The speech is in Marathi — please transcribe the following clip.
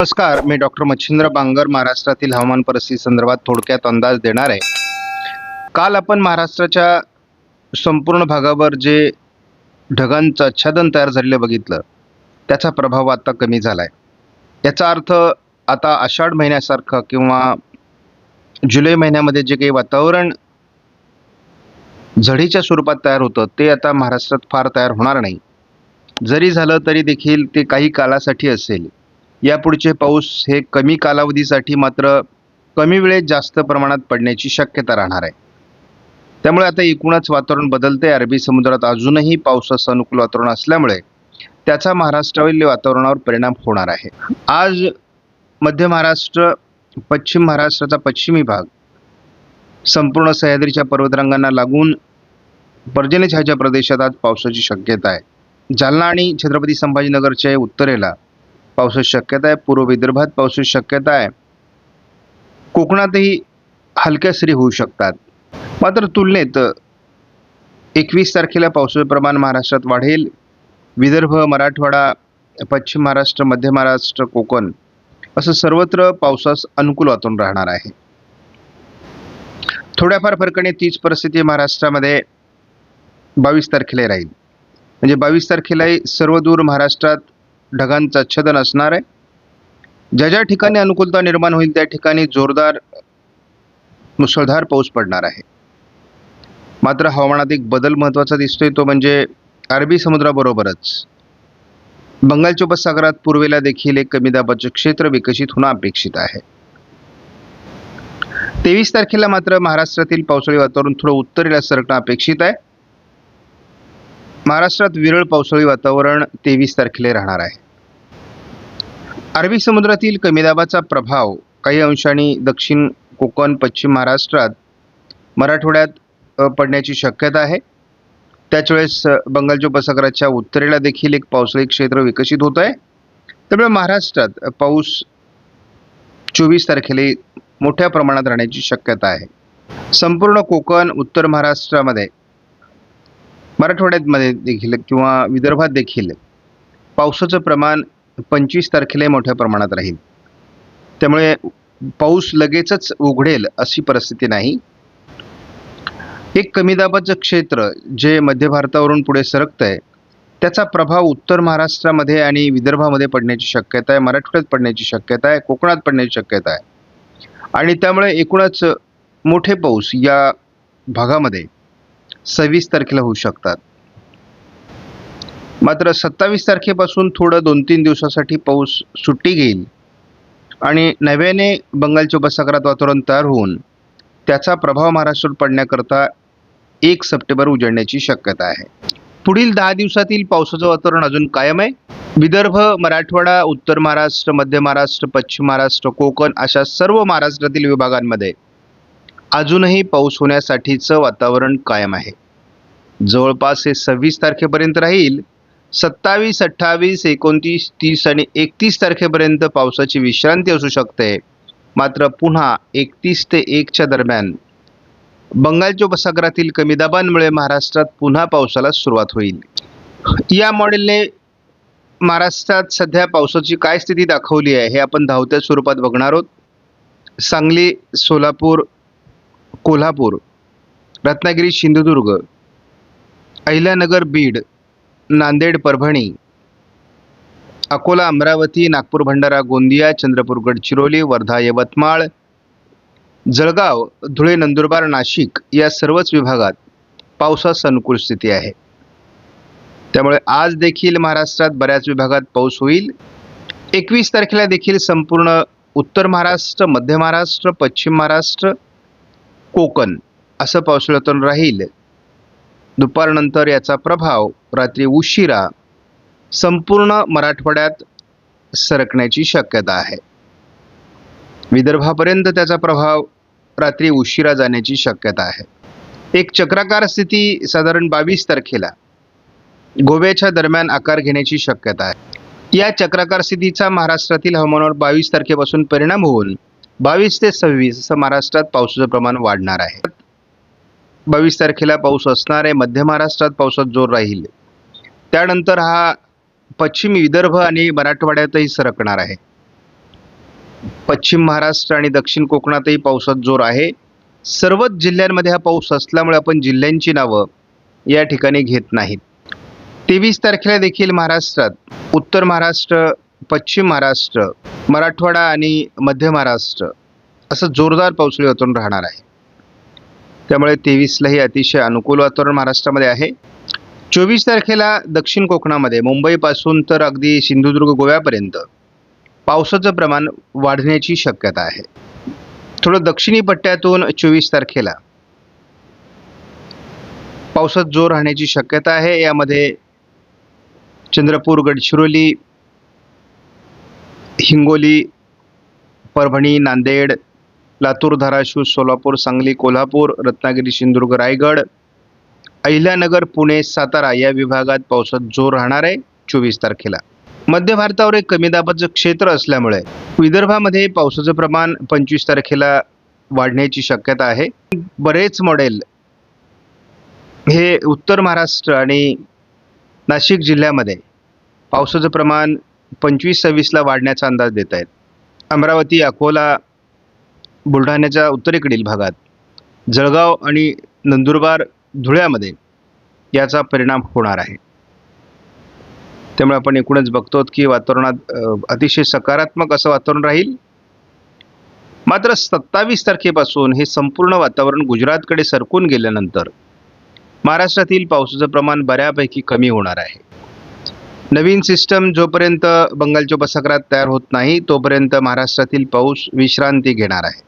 नमस्कार मी डॉक्टर मच्छिंद्र बांगर महाराष्ट्रातील हवामान परिस्थिती संदर्भात थोडक्यात अंदाज देणार आहे. काल आपण महाराष्ट्राच्या संपूर्ण भागावर जे ढगांचं आच्छादन तयार झालेलं बघितलं त्याचा प्रभाव आता कमी झाला आहे याचा अर्थ आता आषाढ महिन्यासारखं किंवा जुलै महिन्यामध्ये जे काही वातावरण झडीच्या स्वरूपात तयार होतं ते आता महाराष्ट्रात फार तयार होणार नाही. जरी झालं तरी देखील ते काही कालासाठी असेल. यापुढचे पाऊस हे कमी कालावधीसाठी मात्र कमी वेळेत जास्त प्रमाणात पडण्याची शक्यता राहणार आहे. त्यामुळे आता एकूणच वातावरण बदलते अरबी समुद्रात अजूनही पावसाचं अनुकूल वातावरण असल्यामुळे त्याचा महाराष्ट्रावरील वातावरणावर परिणाम होणार आहे. आज मध्य महाराष्ट्र पश्चिम महाराष्ट्राचा पश्चिमी भाग संपूर्ण सह्याद्रीच्या पर्वतरांगांना लागून पर्जन्यछायाच्या प्रदेशात आज पावसाची शक्यता आहे. जालना आणि छत्रपती संभाजीनगरच्या उत्तरेला पावसाची शक्यता आहे पूर्व विदर्भात पावसाची शक्यता आहे. कोकणातही हलक्या सरी होऊ शकतात. मात्र तुलनेत एकवीस तारखेला पावसाचं प्रमाण महाराष्ट्रात वाढेल. विदर्भ मराठवाडा पश्चिम महाराष्ट्र मध्य महाराष्ट्र कोकण असं सर्वत्र पावसास अनुकूल वातावरण राहणार आहे. थोड्याफार फरकाने तीच परिस्थिती महाराष्ट्रामध्ये बावीस तारखेला राहील. म्हणजे बावीस तारखेलाही सर्वदूर महाराष्ट्रात ढगांचं आच्छादन असणार आहे. ज्या ज्या ठिकाणी अनुकूलता निर्माण होईल त्या ठिकाणी जोरदार मुसळधार पाऊस पडणार आहे. मात्र हवामानात एक बदल महत्त्वाचा दिसतोय तो म्हणजे अरबी समुद्राबरोबरच. बंगालच्या उपसागरात पूर्वेला देखील एक कमी दाबाचे क्षेत्र विकसित होणं अपेक्षित आहे. तेवीस तारखेला मात्र महाराष्ट्रातील पावसाळी वातावरण थोडं उत्तरेला सरकणं अपेक्षित आहे. महाराष्ट्रात विरळ पावसाळी वातावरण तेवीस तारखेला राहणार आहे. अरबी समुद्रातील कमी दाबाचा प्रभाव काही अंशांनी दक्षिण कोकण पश्चिम महाराष्ट्रात मराठवाड्यात पडण्याची शक्यता आहे. त्याच वेळेस बंगालच्या उपसागराच्या उत्तरेला देखील एक पावसाळी क्षेत्र विकसित होत आहे. त्यामुळे महाराष्ट्रात पाऊस चोवीस तारखेला मोठ्या प्रमाणात राहण्याची शक्यता आहे. संपूर्ण कोकण उत्तर महाराष्ट्रामध्ये मराठवाड्यामध्ये देखील किंवा विदर्भात देखील पावसाचं प्रमाण पंचवीस तारखेला मोठ्या प्रमाणात राहील. त्यामुळे पाऊस लगेचच उघडेल अशी परिस्थिती नाही. एक कमी दाबाचं क्षेत्र जे मध्य भारतावरून पुढे सरकतं आहे त्याचा प्रभाव उत्तर महाराष्ट्रामध्ये आणि विदर्भामध्ये पडण्याची शक्यता आहे मराठवाड्यात पडण्याची शक्यता आहे कोकणात पडण्याची शक्यता आहे. आणि त्यामुळे एकूणच मोठे पाऊस या भागामध्ये सव्वीस तारखेला होऊ शकतात. मात्र सत्तावीस तारखेपासून थोडं दोन तीन दिवसासाठी पाऊस सुट्टी घेईल आणि नव्याने बंगालच्या उपसागरात वातावरण तयार होऊन त्याचा प्रभाव महाराष्ट्रावर पडण्याकरता एक सप्टेंबर उजळण्याची शक्यता आहे. पुढील दहा दिवसातील पावसाचं वातावरण अजून कायम आहे. विदर्भ मराठवाडा उत्तर महाराष्ट्र मध्य महाराष्ट्र पश्चिम महाराष्ट्र कोकण अशा सर्व महाराष्ट्रातील विभागांमध्ये अजूनही पाऊस होण्यासाठीचं वातावरण कायम आहे. जवळपास हे सव्वीस तारखेपर्यंत राहील. सत्तावीस अठ्ठावीस एकोणतीस तीस आणि एकतीस तारखेपर्यंत पावसाची विश्रांती असू शकते. मात्र पुन्हा एकतीस ते एकच्या दरम्यान. बंगालच्या उपसागरातील कमी दाबांमुळे महाराष्ट्रात पुन्हा पावसाला सुरुवात होईल. या मॉडेलने महाराष्ट्रात सध्या पावसाची काय स्थिती दाखवली आहे हे आपण धावत्या स्वरूपात बघणार आहोत. सांगली सोलापूर कोल्हापूर रत्नागिरी सिंधुदुर्ग अहिल्यानगर बीड नांदेड परभणी अकोला अमरावती नागपूर भंडारा गोंदिया चंद्रपूर गडचिरोली वर्धा यवतमाळ जळगाव धुळे नंदुरबार नाशिक या सर्वच विभागात पावसास अनुकूल स्थिती आहे. त्यामुळे आज देखील महाराष्ट्रात बऱ्याच विभागात पाऊस होईल. एकवीस तारखेला देखील संपूर्ण उत्तर महाराष्ट्र मध्य महाराष्ट्र पश्चिम महाराष्ट्र कोकण असं पावसाळ्यातून राहील. दुपारनंतर याचा प्रभाव रात्री उशिरा संपूर्ण मराठवाड्यात सरकण्याची शक्यता आहे. विदर्भापर्यंत त्याचा प्रभाव रात्री उशिरा जाण्याची शक्यता आहे. एक चक्राकार स्थिती साधारण बावीस तारखेला गोव्याच्या दरम्यान आकार घेण्याची शक्यता आहे. या चक्राकार स्थितीचा महाराष्ट्रातील हवामानावर बावीस तारखेपासून परिणाम होऊन बावीस ते सव्वीस असं महाराष्ट्रात पावसाचं प्रमाण वाढणार आहे. बावीस तारखेला पाऊस असणार आहे. मध्य महाराष्ट्रात पावसात जोर राहील. त्यानंतर हा पश्चिम विदर्भ आणि मराठवाड्यातही सरकणार आहे. पश्चिम महाराष्ट्र आणि दक्षिण कोकणातही पावसात जोर आहे. सर्वच जिल्ह्यांमध्ये हा पाऊस असल्यामुळे आपण जिल्ह्यांची नावं या ठिकाणी घेत नाहीत. तेवीस तारखेला देखील महाराष्ट्रात उत्तर महाराष्ट्र पश्चिम महाराष्ट्र मराठवाडा आणि मध्य महाराष्ट्र असं जोरदार पावसाळी वातावरण राहणार आहे. त्यामुळे तेवीसलाही अतिशय अनुकूल वातावरण महाराष्ट्रामध्ये आहे. चोवीस तारखेला दक्षिण कोकणामध्ये मुंबईपासून तर अगदी सिंधुदुर्ग गोव्यापर्यंत पावसाचं प्रमाण वाढण्याची शक्यता आहे. थोडं दक्षिणी पट्ट्यातून चोवीस तारखेला पावसात जोर राहण्याची शक्यता आहे. यामध्ये चंद्रपूर गडचिरोली हिंगोली परभणी नांदेड लातूर धाराशिव सोलापूर सांगली कोल्हापूर रत्नागिरी सिंधुदुर्ग रायगड अहिल्यानगर पुणे सातारा या विभागात पावसात जोर राहणार आहे चोवीस तारखेला. मध्य भारतावर एक कमी दाबाचं क्षेत्र असल्यामुळे विदर्भामध्ये पावसाचं प्रमाण पंचवीस तारखेला वाढण्याची शक्यता आहे. बरेच मॉडेल हे उत्तर महाराष्ट्र आणि नाशिक जिल्ह्यामध्ये पावसाचं प्रमाण पंचवीस सव्वीसला वाढण्याचा अंदाज देत आहेत. अमरावती अकोला बुलढाण्याच्या उत्तरेकडील भागात जळगाव आणि नंदुरबार धुळ्यामध्ये याचा परिणाम होणार आहे. त्यामुळे आपण एकूणच बघतो की वातावरणात अतिशय सकारात्मक असं वातावरण राहील. मात्र सत्तावीस तारखेपासून हे संपूर्ण वातावरण गुजरातकडे सरकून गेल्यानंतर महाराष्ट्रातील पावसाचं प्रमाण बऱ्यापैकी कमी होणार आहे. नवीन सिस्टम जोपर्यंत बंगालच्या उपसागरात तयार होत नाही तोपर्यंत महाराष्ट्रातील पाऊस विश्रांती घेणार आहे.